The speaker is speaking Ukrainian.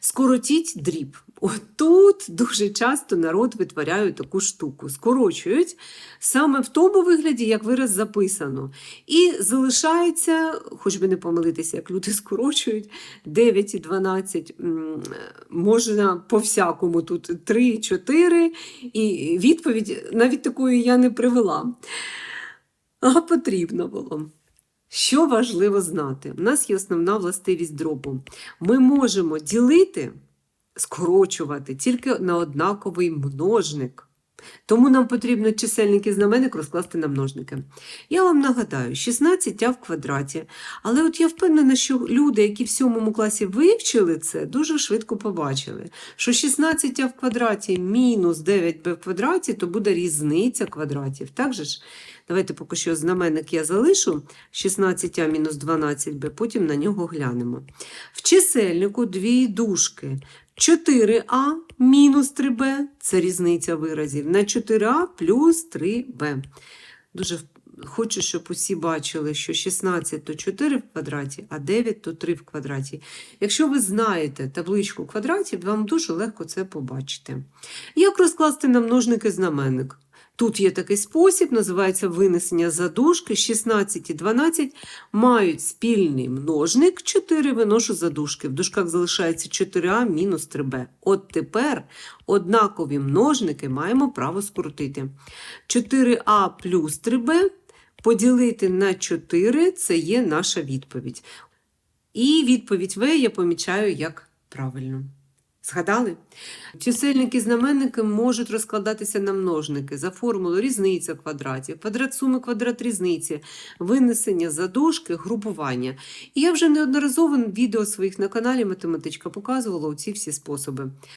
Скоротіть дріб. Отут дуже часто народ витворяє таку штуку. Скорочують саме в тому вигляді, як вираз записано. І залишається, хоч би не помилитися, як люди скорочують, 9 і 12. Можна по-всякому тут 3, 4. І відповідь навіть такої я не привела. А потрібно було. Що важливо знати? У нас є основна властивість дробу. Ми можемо ділити, скорочувати тільки на однаковий множник. Тому нам потрібно чисельник і знаменник розкласти на множники. Я вам нагадаю, 16 в квадраті. Але от я впевнена, що люди, які в сьомому класі вивчили це, дуже швидко побачили, що 16 в квадраті мінус 9b в квадраті, то буде різниця квадратів. Так же ж? Давайте поки що знаменник я залишу 16а мінус 12b, потім на нього глянемо. В чисельнику дві дужки. 4а мінус 3b це різниця виразів на 4а плюс 3b. Дуже хочу, щоб усі бачили, що 16 то 4 в квадраті, а 9 то 3 в квадраті. Якщо ви знаєте табличку квадратів, вам дуже легко це побачити. Як розкласти на множники знаменник? Тут є такий спосіб, називається винесення задушки. 16 і 12 мають спільний множник, 4 виношу задушки. В дужках залишається 4а мінус 3b. От тепер однакові множники маємо право скоротити. 4а плюс 3b поділити на 4 – це є наша відповідь. І відповідь В я помічаю як правильну. Згадали? Чисельники знаменники можуть розкладатися на множники за формулою різниця квадратів, квадрат суми, квадрат різниці, винесення задушки, групування. І я вже неодноразово відео своїх на каналі Математичка показувала оці всі способи.